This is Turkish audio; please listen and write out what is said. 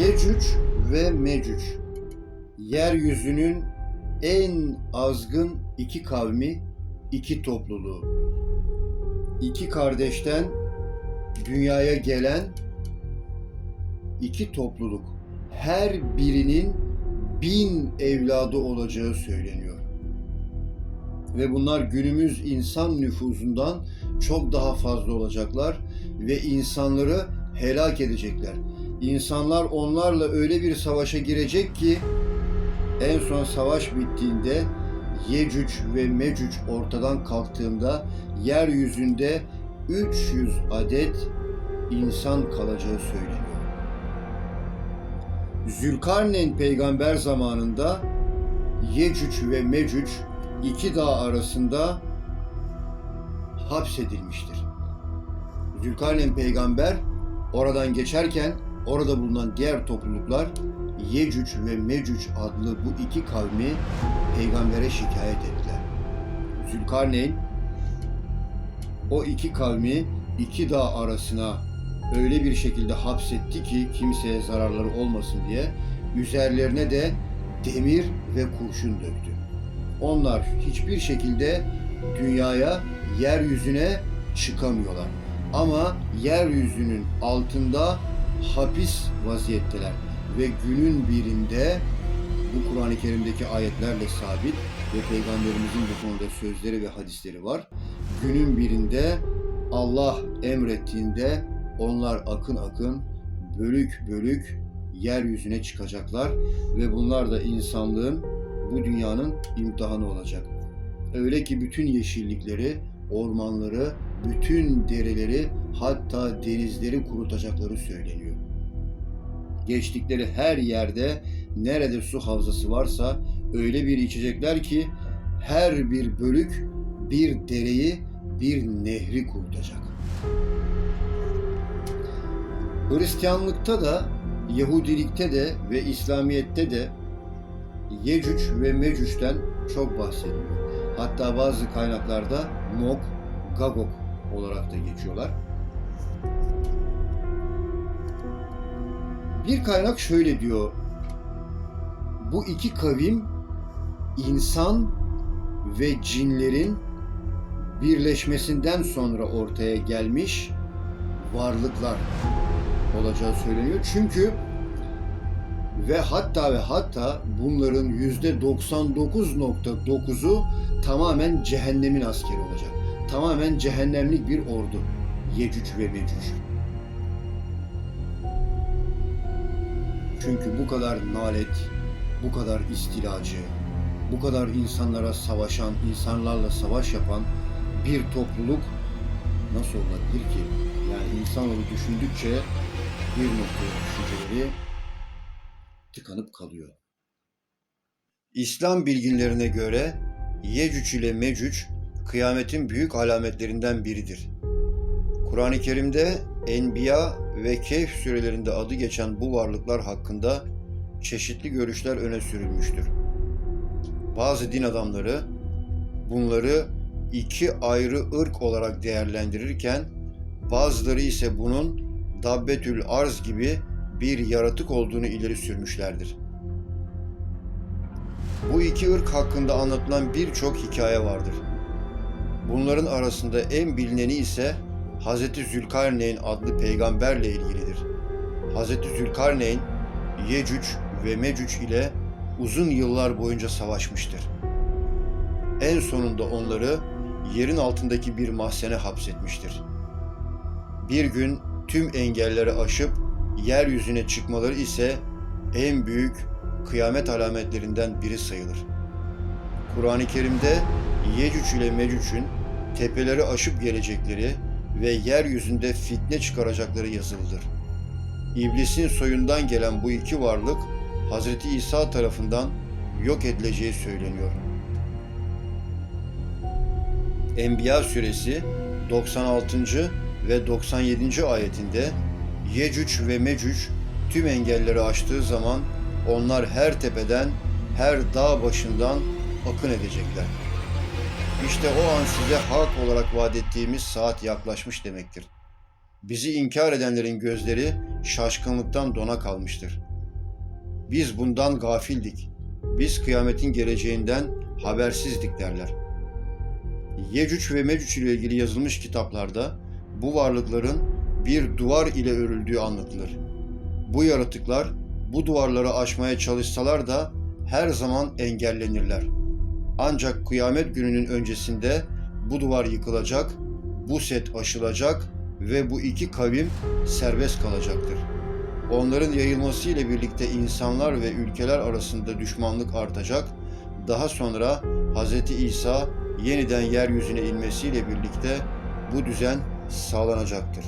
Yecüc ve Mecüc yeryüzünün en azgın iki kavmi, iki topluluğu. İki kardeşten dünyaya gelen iki topluluk. Her birinin bin evladı olacağı söyleniyor. Ve bunlar günümüz insan nüfusundan çok daha fazla olacaklar ve insanları helak edecekler. İnsanlar onlarla öyle bir savaşa girecek ki en son savaş bittiğinde Yecüc ve Mecüc ortadan kalktığında yeryüzünde 300 adet insan kalacağı söyleniyor. Zülkarneyn peygamber zamanında Yecüc ve Mecüc iki dağ arasında hapsedilmiştir. Zülkarneyn peygamber oradan geçerken orada bulunan diğer topluluklar Yecüc ve Mecüc adlı bu iki kavmi peygambere şikayet ettiler. Zülkarneyn o iki kavmi iki dağ arasına öyle bir şekilde hapsetti ki kimseye zararları olmasın diye üzerlerine de demir ve kurşun döktü. Onlar hiçbir şekilde dünyaya, yeryüzüne çıkamıyorlar. Ama yeryüzünün altında hapis vaziyetteler ve günün birinde bu Kur'an-ı Kerim'deki ayetlerle sabit ve Peygamberimizin bu konuda sözleri ve hadisleri var. Günün birinde Allah emrettiğinde onlar akın akın bölük bölük yeryüzüne çıkacaklar ve bunlar da insanlığın bu dünyanın imtihanı olacak. Öyle ki bütün yeşillikleri, ormanları, bütün dereleri hatta denizleri kurutacakları söyleniyor. Geçtikleri her yerde nerede su havzası varsa öyle bir içecekler ki her bir bölük bir dereyi, bir nehri kurutacak. Hristiyanlıkta da, Yahudilikte de ve İslamiyet'te de Yecüc ve Mecüc'ten çok bahsediliyor. Hatta bazı kaynaklarda Mok, Gagok olarak da geçiyorlar. Bir kaynak şöyle diyor. Bu iki kavim insan ve cinlerin birleşmesinden sonra ortaya gelmiş varlıklar olacağı söyleniyor. Çünkü ve hatta ve hatta bunların yüzde 99.9'u tamamen cehennemin askeri olacak. Tamamen cehennemlik bir ordu. Yecüc ve Mecüc. Çünkü bu kadar nalet, bu kadar istilacı, bu kadar insanlara savaşan, insanlarla savaş yapan bir topluluk nasıl olabilir ki? Yani insanoğlu düşündükçe bir noktaya düşünceleri tıkanıp kalıyor. İslam bilginlerine göre Yecüc ile Mecüc kıyametin büyük alametlerinden biridir. Kur'an-ı Kerim'de Enbiya ve Kehf sürelerinde adı geçen bu varlıklar hakkında çeşitli görüşler öne sürülmüştür. Bazı din adamları bunları iki ayrı ırk olarak değerlendirirken bazıları ise bunun Dabbetül Arz gibi bir yaratık olduğunu ileri sürmüşlerdir. Bu iki ırk hakkında anlatılan birçok hikaye vardır. Bunların arasında en bilineni ise Hz. Zülkarneyn adlı peygamberle ilgilidir. Hz. Zülkarneyn, Yecüc ve Mecüc ile uzun yıllar boyunca savaşmıştır. En sonunda onları yerin altındaki bir mahzene hapsetmiştir. Bir gün tüm engelleri aşıp yeryüzüne çıkmaları ise en büyük kıyamet alametlerinden biri sayılır. Kur'an-ı Kerim'de Yecüc ile Mecüc'ün tepeleri aşıp gelecekleri ve yeryüzünde fitne çıkaracakları yazılıdır. İblisin soyundan gelen bu iki varlık Hz. İsa tarafından yok edileceği söyleniyor. Enbiya suresi 96. ve 97. ayetinde Yecüc ve Mecüc tüm engelleri aştığı zaman onlar her tepeden, her dağ başından akın edecekler. İşte o an size hak olarak vaat ettiğimiz saat yaklaşmış demektir. Bizi inkar edenlerin gözleri şaşkınlıktan dona kalmıştır. Biz bundan gafildik. Biz kıyametin geleceğinden habersizdik derler. Yecüc ve Mecüc ile ilgili yazılmış kitaplarda bu varlıkların bir duvar ile örüldüğü anlatılır. Bu yaratıklar bu duvarları aşmaya çalışsalar da her zaman engellenirler. Ancak kıyamet gününün öncesinde bu duvar yıkılacak, bu set aşılacak ve bu iki kavim serbest kalacaktır. Onların yayılması ile birlikte insanlar ve ülkeler arasında düşmanlık artacak. Daha sonra Hz. İsa yeniden yeryüzüne inmesiyle birlikte bu düzen sağlanacaktır.